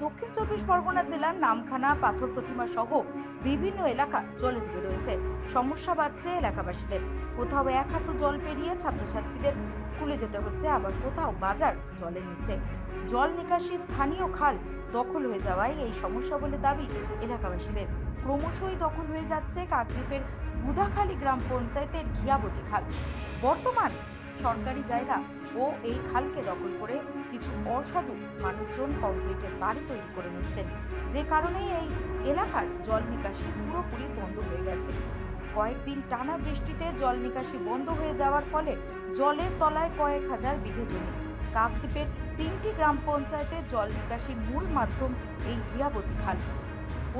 দক্ষিণ চব্বিশ পরগনা জেলার নামখানা, পাথর প্রতিমা সহ বিভিন্ন এলাকা জলে ডুবে রয়েছে। সমস্যা বাড়ছে এলাকাবাসীদের। কোথাও এক হাঁটু জল পেরিয়ে ছাত্রছাত্রীদের স্কুলে যেতে হচ্ছে, আবার কোথাও বাজার জলের নিচে। জল নিকাশি স্থানীয় খাল দখল হয়ে যাওয়ায় এই সমস্যা বলে দাবি এলাকাবাসীদের। ক্রমশই দখল হয়ে যাচ্ছে কাকদ্বীপের বুধাখালী গ্রাম পঞ্চায়েতের ঘিয়াবতী খাল। বর্তমান সরকারি জায়গা ও এই খালকে দখল করে কিছু অসাধু মানুষজন কংক্রিটের বাড়ি তৈরি করে নিচ্ছেন। যে কারণে এই এলাকার জল নিকাশি পুরোপুরি বন্ধ হয়ে গেছে। কয়েকদিন টানা বৃষ্টিতে জল নিকাশি বন্ধ হয়ে যাওয়ার ফলে জলের তলায় কয়েক হাজার বিঘে জমি। কাকদ্বীপের তিনটি গ্রাম পঞ্চায়েতের জল নিকাশির মূল মাধ্যম এই হিয়াবতী খাল।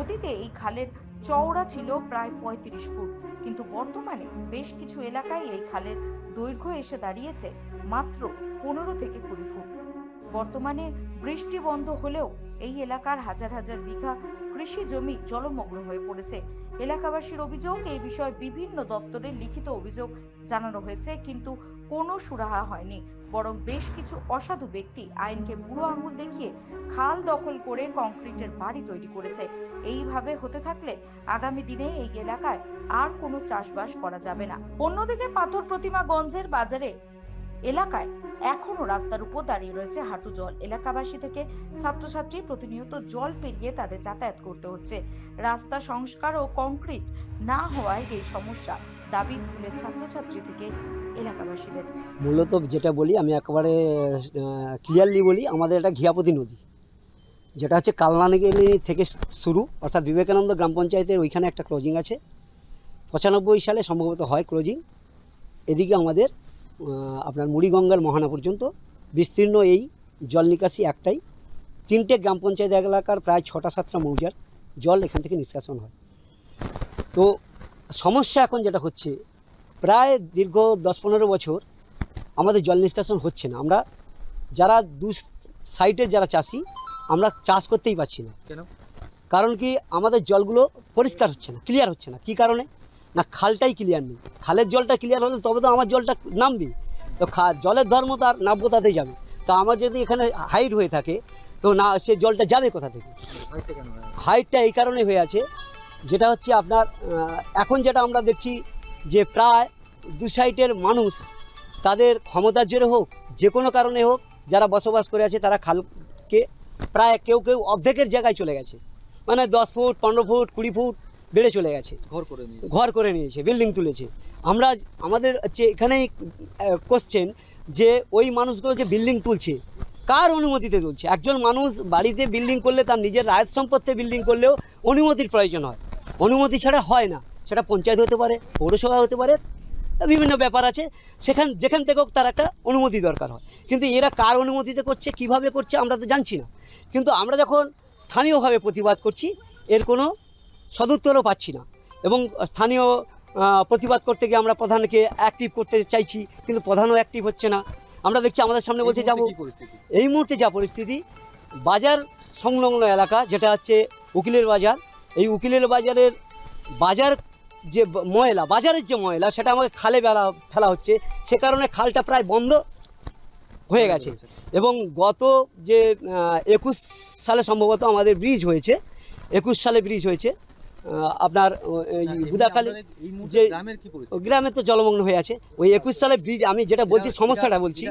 অতীতে এই খালের চওড়া ছিল প্রায় পঁয়ত্রিশ ফুট, কিন্তু বর্তমানে বেশ কিছু এলাকায় এই খালের দৈর্ঘ্য এসে দাঁড়িয়েছে মাত্র পনেরো থেকে কুড়ি ফুট। বর্তমানে বৃষ্টি বন্ধ হলেও এই এলাকার হাজার হাজার বিঘা কৃষি জমি জলমগ্ন হয়ে পড়েছে। এলাকাবাসীর অভিযোগ, এই বিষয়ে বিভিন্ন দপ্তরে লিখিত অভিযোগ জানানো হয়েছে, কিন্তু কোনো সুরাহা হয়নি। বরং বেশ কিছু অসাধু ব্যক্তি আইনকে বুড়ো আঙুল দেখিয়ে খাল দখল করে কংক্রিটের বাড়ি তৈরি করেছে। এইভাবে হতে থাকলে আগামী দিনে এই এলাকায় আর কোনো চাষবাস করা যাবে না। অন্যদিকে পাথর প্রতিমা গঞ্জের বাজারে এলাকায় এখনও রাস্তার উপর দাঁড়িয়ে রয়েছে হাঁটু জল। এলাকাবাসী থেকে ছাত্রছাত্রী প্রতিনিয়ত জল পেরিয়ে তাদের যাতায়াত করতে হচ্ছে। রাস্তা সংস্কার ও কংক্রিট না হওয়ায় এই সমস্যা দাবি স্কুলের ছাত্রছাত্রী থেকে এলাকাবাসীদের। মূলত যেটা বলি, আমি একেবারে ক্লিয়ারলি বলি, আমাদের এটা ঘিয়াপতি নদী। যেটা হচ্ছে কালনাগিনি থেকে শুরু, অর্থাৎ বিবেকানন্দ গ্রাম পঞ্চায়েতের ওইখানে একটা ক্লোজিং আছে। পঁচানব্বই সালে সম্ভবত হয় ক্লোজিং এদিকে আমাদের আপনার মুড়িগঙ্গার মহানা পর্যন্ত। বিস্তীর্ণ এই জল নিকাশি একটাই। তিনটে গ্রাম পঞ্চায়েত এলাকার প্রায় ছটা সাতটা মৌজার জল এখান থেকে নিষ্কাশন হয়। তো সমস্যা এখন যেটা হচ্ছে প্রায় দীর্ঘ দশ পনেরো বছর আমাদের জল নিষ্কাশন হচ্ছে না। আমরা যারা দু সাইডের যারা চাষি আমরা চাষ করতেই পারছি না। কেন? কারণ কি আমাদের জলগুলো পরিষ্কার হচ্ছে না ক্লিয়ার হচ্ছে না। কি কারণে? না খালটাই ক্লিয়ার নেই। খালের জলটা ক্লিয়ার হলে তবে তো আমার জলটা নামবে তো খা জলের ধর্ম তার নাব্যতাতে যাবে। তো আমার যদি এখানে হাইট হয়ে থাকে তো না সে জলটা যাবে কোথা থেকে? হাইটটা এই কারণে হয়ে আছে যেটা হচ্ছে আপনার এখন যেটা আমরা দেখছি যে প্রায় দু সাইডের মানুষ তাদের ক্ষমতার জোরে হোক যে কোনো কারণে হোক যারা বসবাস করে আছে তারা খালকে প্রায় কেউ কেউ অর্ধেকের জায়গায় চলে গেছে। মানে দশ ফুট পনেরো ফুট কুড়ি ফুট বেড়ে চলে গেছে। ঘর করে নিয়ে ঘর করে নিয়েছে বিল্ডিং তুলেছে। আমরা আমাদের হচ্ছে এখানেই কোশ্চেন যে ওই মানুষগুলো যে বিল্ডিং তুলছে কার অনুমতিতে তুলছে? একজন মানুষ বাড়িতে বিল্ডিং করলে তার নিজের রায়ত সম্পত্তি বিল্ডিং করলেও অনুমতির প্রয়োজন হয়। অনুমতি ছাড়া হয় না। সেটা পঞ্চায়েত হতে পারে পৌরসভা হতে পারে বিভিন্ন ব্যাপার আছে। সেখান যেখান থেকে হোক তার একটা অনুমতি দরকার হয়। কিন্তু এরা কার অনুমতিতে করছে কীভাবে করছে আমরা তো জানছি না। কিন্তু আমরা যখন স্থানীয়ভাবে প্রতিবাদ করছি এর কোনো সদুত্তরও পাচ্ছি না। এবং স্থানীয় প্রতিবাদ করতে গিয়ে আমরা প্রধানকে অ্যাক্টিভ করতে চাইছি কিন্তু প্রধানও অ্যাক্টিভ হচ্ছে না। আমরা দেখছি আমাদের সামনে বলছে যাব। এই মুহূর্তে যা পরিস্থিতি বাজার সংলগ্ন এলাকা যেটা হচ্ছে উকিলের বাজার এই উকিলের বাজারের বাজার যে ময়লা বাজারের যে ময়লা সেটা আমাকে খালে বেলা ফেলা হচ্ছে। সে কারণে খালটা প্রায় বন্ধ হয়ে গেছে। এবং গত যে একুশ সালে সম্ভবত আমাদের ব্রিজ হয়েছে একুশ সালে ব্রিজ হয়েছে আপনার বুদাখালী যে- গ্রামে তো জলমগ্ন হয়ে আছে। ওই একুশ সালে ব্রিজ আমি যেটা বলছি সমস্যাটা বলছি?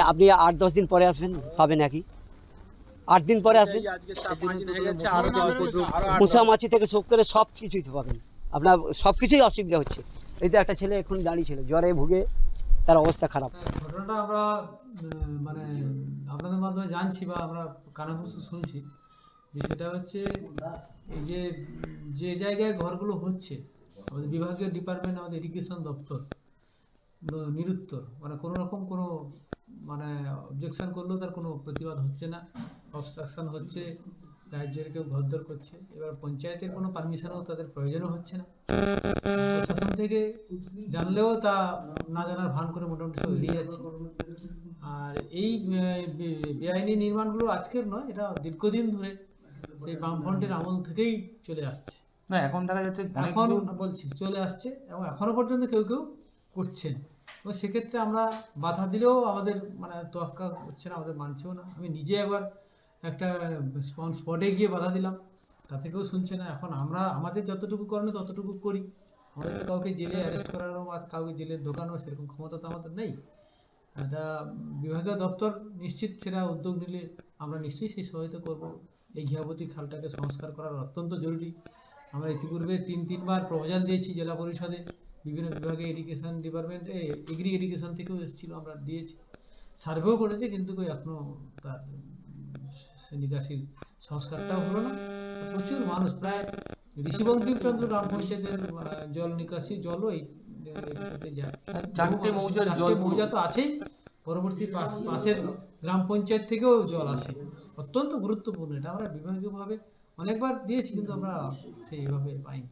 আপনি আট দশ দিন পরে আসবেন পাবেন একই। আট দিন পরে আসবেন মুসা মাছি থেকে সব করে সব কিছুই পাবেন আপনার সব কিছুই অসুবিধা হচ্ছে। এই তো একটা ছেলে এখন দাঁড়িয়ে ছিল জ্বরে ভুগে তার অবস্থা খারাপ। ঘটনাটা আমরা মানে আপনাদের মাধ্যমে জানছি বা আমরা কানাঘুষো শুনছি। সেটা হচ্ছে এই যে যে জায়গায় ঘরগুলো হচ্ছে আমাদের বিভাগীয় ডিপার্টমেন্ট আমাদের ইরিগেশন দপ্তর নিরুত্তর মানে কোনো রকম কোনো মানে অবজেকশন করলেও তার কোনো প্রতিবাদ হচ্ছে না। অবস্ট্রাকশন হচ্ছে গার্জের কেউ ঘরদর করছে। এবার পঞ্চায়েতের কোনো পারমিশনও তাদের প্রয়োজনও হচ্ছে না। প্রশাসন থেকে জানলেও তা না জানার ভান করে মোটামুটি সব এড়িয়ে যাচ্ছে। আর এই বেআইনি নির্মাণগুলো আজকের নয় এটা দীর্ঘদিন ধরে সেই বামফ্রন্টের আমল থেকেই চলে আসছে। না এখন দেখা যাচ্ছে এখন বলছি চলে আসছে এবং এখনও পর্যন্ত কেউ কেউ করছেন। এবং সেক্ষেত্রে আমরা বাধা দিলেও আমাদের মানে তোয়াক্কা হচ্ছে না আমাদের মানছেও না। আমি নিজে একবার একটা স্পটে গিয়ে বাধা দিলাম। তা থেকেও শুনছে না। এখন আমরা, আমাদের যতটুকু করণীয় ততটুকু করি। আমাদের তো কাউকে জেলে অ্যারেস্ট করারও বা কাউকে জেলে ঢোকানো সেরকম ক্ষমতা তো আমাদের নেই। এটা বিভাগীয় দপ্তর নিশ্চিত সেটা উদ্যোগ নিলে আমরা নিশ্চয়ই সেই সহায়তা করব। এই ঘিয়াবতী খালটাকে সংস্কার করার অত্যন্ত জরুরি। আমরা ইতিপূর্বে তিন, তিনবার প্রপোজাল দিয়েছি জেলা পরিষদে। বিভিন্ন বিভাগে ইরিগেশন ডিপার্টমেন্টে এগ্রি ইরিগেশন থেকেও এসেছিল, আমরা দিয়েছি। সার্ভেও করেছে, কিন্তু এখনও তার নিকাশির সংস্কারটাও হলো না প্রচুর মানুষ প্রায় ঋষিবঙ্কিমচন্দ্র আহ, জল নিকাশি জলও এই চারটে মৌজার জল মৌজা তো আছেই পরবর্তী পাশ- পাশের গ্রাম পঞ্চায়েত থেকেও জল আসে অত্যন্ত গুরুত্বপূর্ণ এটা আমরা বিভাগীয়ভাবে অনেকবার দিয়েছি কিন্তু আমরা সেইভাবে পাইনি